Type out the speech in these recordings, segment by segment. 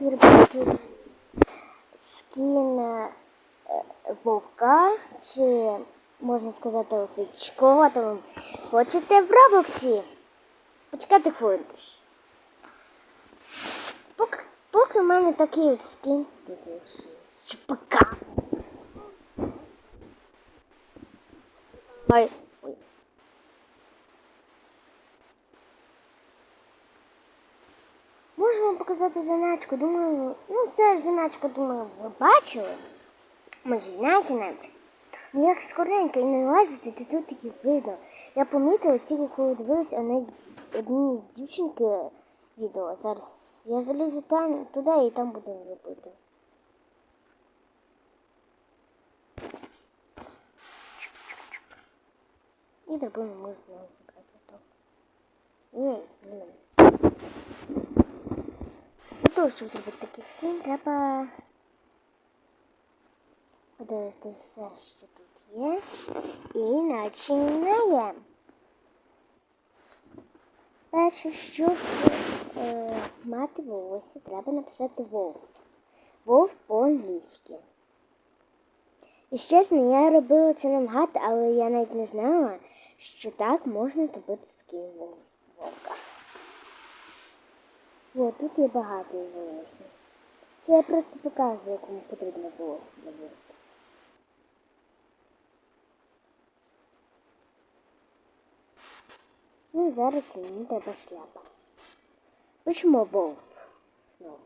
зробити скін е, вовка, чи можна сказати лисичкова, то ви хочете в Роблоксі. Почекайте хвилинку. Поки, поки в мене такий от скін. Чупака. Ой. Можу вам показати заначку, думаю, ну це заначка, думаю, ви бачили. Може, знаєте навіть. Ну як скоренько і не лазити, то тут таки видно. Я помітила тільки коли дивилась одне, одні дівчинки відео. Зараз я залізу там туди і там буду робити. І драбину можна закрити то. Єй, блін. Того, щоб зробити такий скін, треба подивити все, що тут є. І починаємо. Перше, щоб е, мати волосся, треба написати вовк. Вовк по-англійськи. І чесно, я робила це намгад, але я навіть не знала, що так можна зробити скін. О, тут є багато волосся. Це я просто показую, якому потрібно волосся вовка. Ну, зараз мені треба шляпа. Пишемо вовк знову.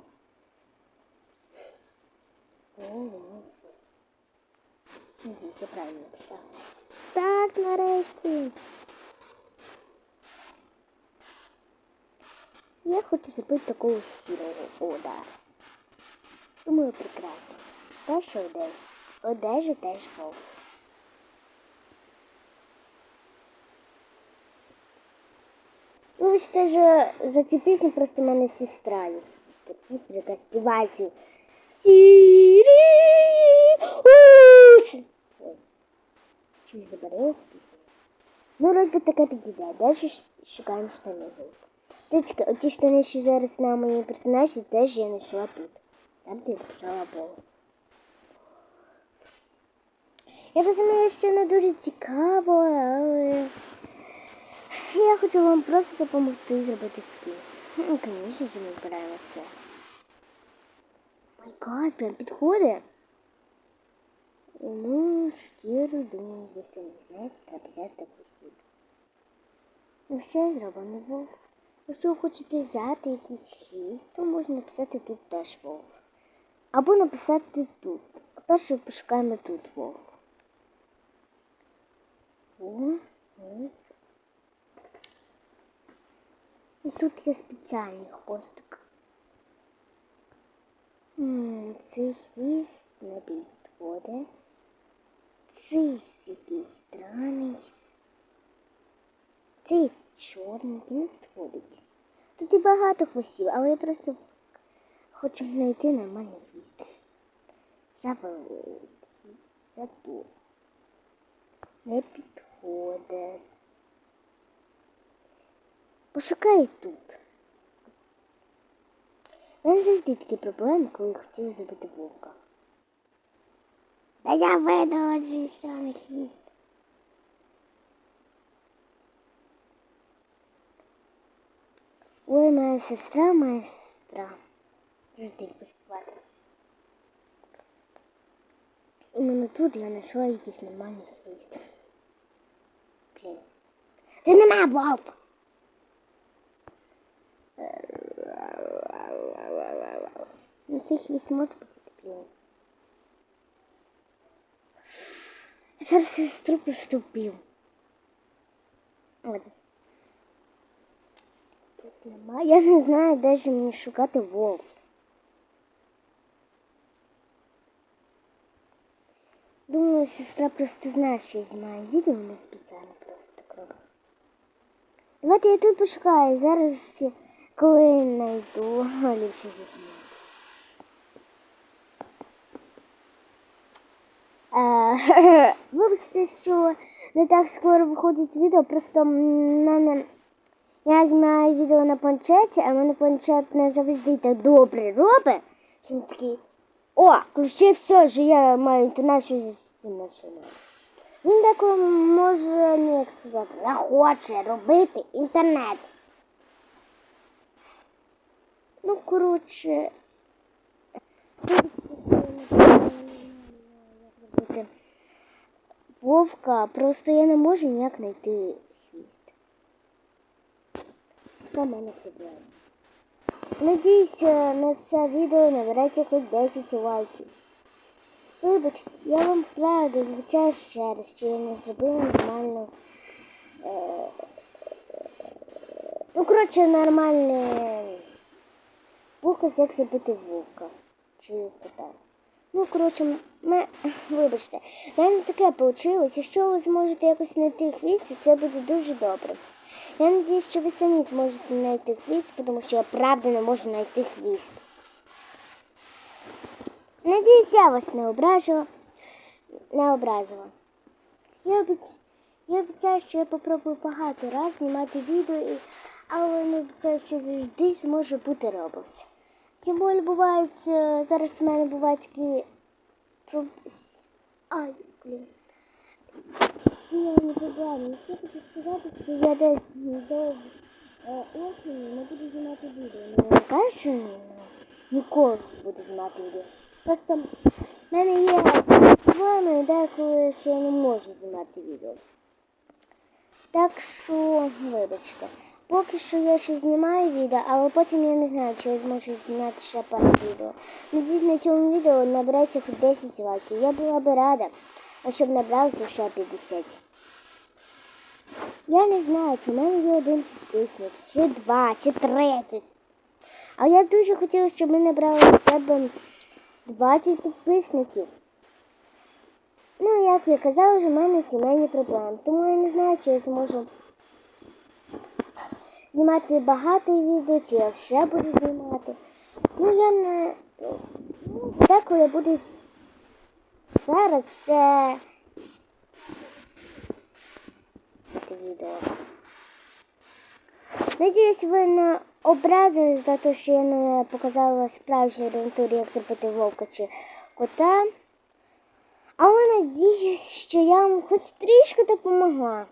Надіюсь, я правильно написала. Так, нарешті. Я хочу зробити такого сірого ода. Думаю, прекрасно. Перша одежа. Одежа теж вовк. Вибачте, що за цю пісню просто в мене сестра є. Сестра, яка співає цю Сірі. Ой, Щось забарилась пісня. Ну, вроді таке підійде. Далі шукаємо штани. Тичка, оті штани, що зараз на моїй персонажі, теж я знайшла тут. Там, де написала Бог. Я розумію, що не дуже цікаво, але я хочу вам просто допомогти зробити скін. Ну, звісно, ми збираємо це. Май гад, прям підходить. Ну, шкіру, думаю, ви самі знаєте, треба взяти таку сіль. Ну, все зроблено вовк. Якщо ви хочете взяти якийсь хвіст, то можна написати тут теж вовк. Або написати тут. Перше пошукаємо тут о. І тут є спеціальний хвостик. Цей хвіст не підходить. Цей якийсь странний. Цей чорненький не підходить. Тут і багато хвостів, але я просто хочу знайти нормальний хвіст. Завеликий, зату. Не підходить. Пошукай тут. У мене завжди такі проблеми, коли я хотів зробити вовка. Та я видала зі сторони хвіст. Ой, моя сестра, моя сестра. Жди поспівати. Іменно тут я знайшла якийсь нормальний хвіст. Блін. Це немає вовк! Ну, цей хвіст може бути блін. Зараз сестру просто вбив. Ладно. Тут немає. Я не знаю, де ж мені шукати вовк. Думаю, сестра просто знає, що я знімаю відео, вона спеціально просто так. Давайте я тут пошукаю. Зараз, коли знайду, ліпше зізнати. Е, Вибачте, що не так скоро виходить відео, просто в мене Я знімаю відео на планшеті, а мене планшет не завжди так добре робить. Що Він такий, о, ключі все, що я маю інтернет, що з цим машиною. Він деколи може, ну як сказати, не хоче робити інтернет. Ну, коротше. Вовка, просто я не можу ніяк знайти в мене проблема. Надіюсь, на це відео набереться хоч 10 лайків. Вибачте, я вам правда вибачаю ще раз, що я не зробила нормально. Е, ну, коротше, нормальний показ, як забити вовка. Чи кота. Ну, коротше, ми, вибачте, в мене таке вийшло. Якщо ви зможете якось знайти хвіст, це буде дуже добре. Я сподіваюся, що ви самі зможете знайти хвіст, тому що я правда не можу знайти хвіст. Надіюсь, я вас не ображила. Не образила. Я, обіц... я обіцяю, що я попробую багато разів знімати відео, і... але не обіцяю, що завжди зможу бути робився. Тим більше бувають, е, зараз в мене бувають такі Ай, блін. Я не проблема. Я хочу сказати, що я десь до е, осені не буду знімати відео. Ну, Не кажу, що ні, ну, ніколи не буду знімати відео. Просто в мене є проблеми, деколи що я не можу знімати відео. Так що, вибачте. Поки що я ще знімаю відео, але потім я не знаю, чи я зможу зняти ще пару відео. Надіюсь, на цьому відео набереться хоч 10 лайків. Я була би рада, а щоб набралося ще 50. Я не знаю, чи в мене є один підписник, чи два, чи 30. Але я дуже хотіла, щоб ми набрали хоча б 20 підписників. Ну, як я казала, вже в мене сімейні проблеми. Тому я не знаю, чи я зможу знімати багато відео, чи я ще буду знімати. Ну, я не. Ну, деколи буду. Зараз це. Це відео. Надіюсь, ви не образились за те, що я не показала справжню орієнтуру, як зробити вовка чи кота. Але надіюсь, що я вам хоч трішки допомогла.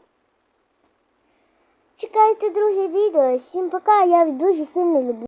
Чекайте друге відео. Всім пока, я дуже сильно люблю.